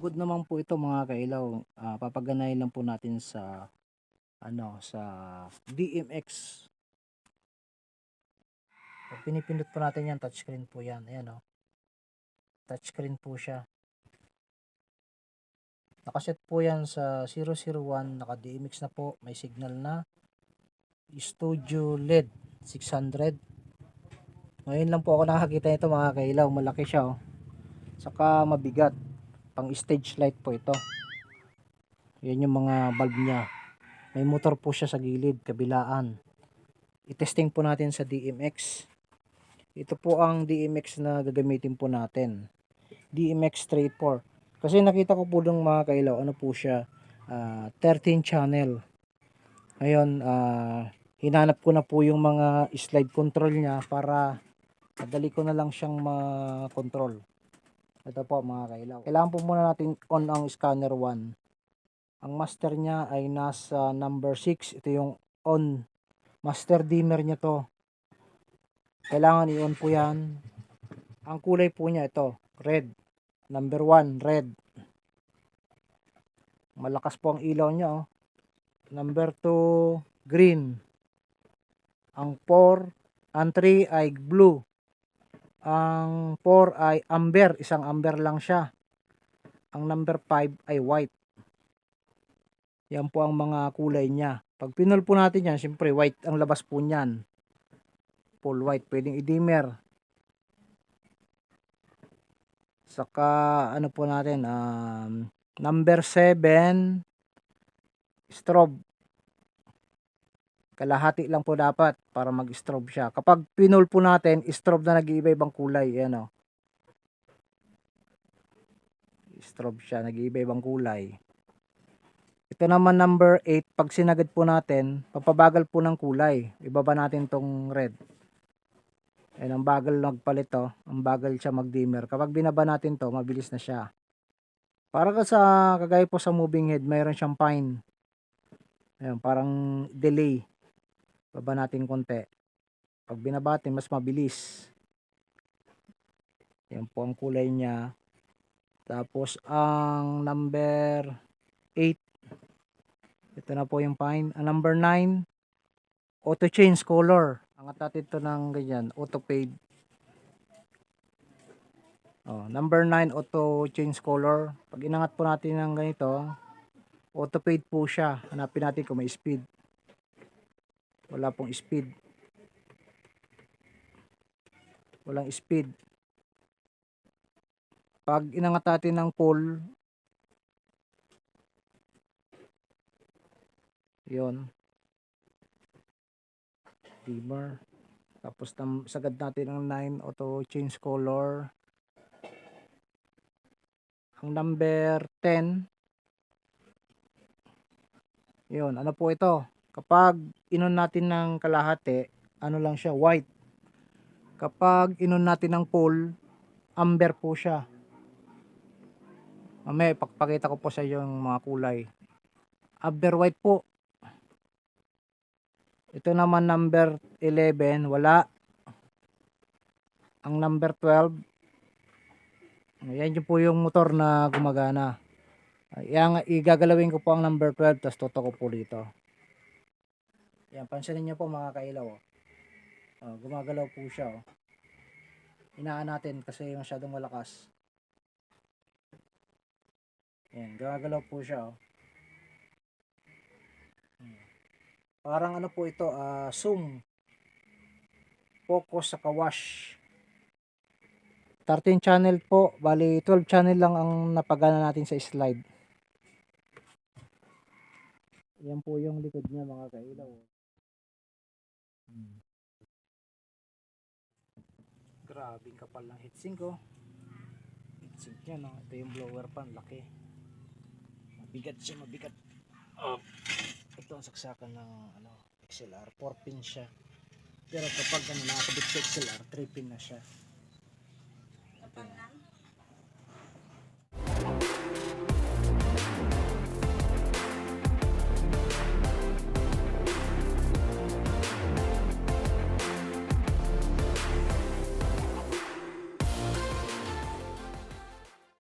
good naman po ito mga kailaw. Ah, papaganahin lang po natin sa ano sa DMX. Pag pinipindot po natin yan, touchscreen po yan. Ayan o. Touchscreen po siya. Nakaset po yan sa 001. Naka DMX na po. May signal na. Studio LED 600. Ngayon lang po ako nakakita nito mga kailaw. Malaki siya oh. Saka mabigat. Pang stage light po ito. Yan yung mga bulb niya. May motor po siya sa gilid, kabilaan. I-testing po natin sa DMX. Ito po ang DMX na gagamitin po natin. DMX 34. Kasi nakita ko po ng mga kailaw, ano po siya, ah, 13 channel. Ngayon, ah, hinanap ko na po yung mga slide control niya para madali ko na lang siyang ma-control. Ito po mga kailaw. Kailangan po muna natin on ang scanner 1. Ang master niya ay nasa number 6. Ito yung on. Master dimmer niya to. Kailangan i-on po yan. Ang kulay po niya ito. Red. Number 1. Red. Malakas po ang ilaw niya. Oh. Number 2. Green. Ang 4. Ang 3 ay blue. Ang 4 ay amber. Isang amber lang siya. Ang number 5 ay white. Yan po ang mga kulay niya. Pag pinol po natin yan, siyempre white ang labas po niyan. Full white. Pwedeng i-dimmer. Saka ano po natin, um, number 7, strobe. Kalahati lang po dapat para mag-strobe siya. Kapag pinol po natin, strobe na nag-iiba ibang kulay. Yan o. Strobe siya, nag-iiba ibang kulay. Ito naman number 8, pag sinagad po natin, papabagal po ng kulay. Ibaba natin tong red. Ayan, ang bagal magpalit to. Ang bagal siya mag-dimmer. Kapag binaba natin to, mabilis na siya. Para ka sa, kagaya po sa moving head, mayroon siyang pine. Ayan, parang delay. Baba natin konti. Pag binabatin, mas mabilis. Yan po ang kulay niya. Tapos, ang number 8. Ito na po yung pine. Ang number 9, auto change color. Angat natin ito ng ganyan, auto fade. Oh, number 9, auto change color. Pag inangat po natin ng ganito, auto fade po siya. Hanapin natin kung may speed. Wala pong speed. Walang speed. Pag inangat natin ng pull, yon dimmer. Tapos tam, sagad natin ang 9 auto change color. Ang number 10 yun, ano po ito? Kapag inon natin ng kalahati, ano lang siya, white. Kapag inon natin ng full, amber po siya. Mamaya, ipakita ko po sa yung mga kulay. Amber white po. Ito naman number 11, wala. Ang number 12, ayan yun po yung motor na gumagana. Yang igagalawin ko po ang number 12 tapos toto ko po dito. Yan, pansinin niyo po mga kailaw. Oh. Oh, gumagalaw po siya. Oh. Inaan natin kasi masyadong malakas. Yan, gumagalaw po siya. Oh. Parang ano po ito, ah, zoom. Focus sa kawash. 13 channel po, bali 12 channel lang ang napagana natin sa slide. Yan po yung likod niya mga kailaw. Grabing kapal ng heatsink ko. Heatsink niya, no? Ito yung blower pan, laki. Mabigat siya, mabigat. Oh. Ito ang saksakan ng ano, XLR. 4 pin siya. Pero kapag ano, nakakabit sa XLR, 3 pin na siya. Kapag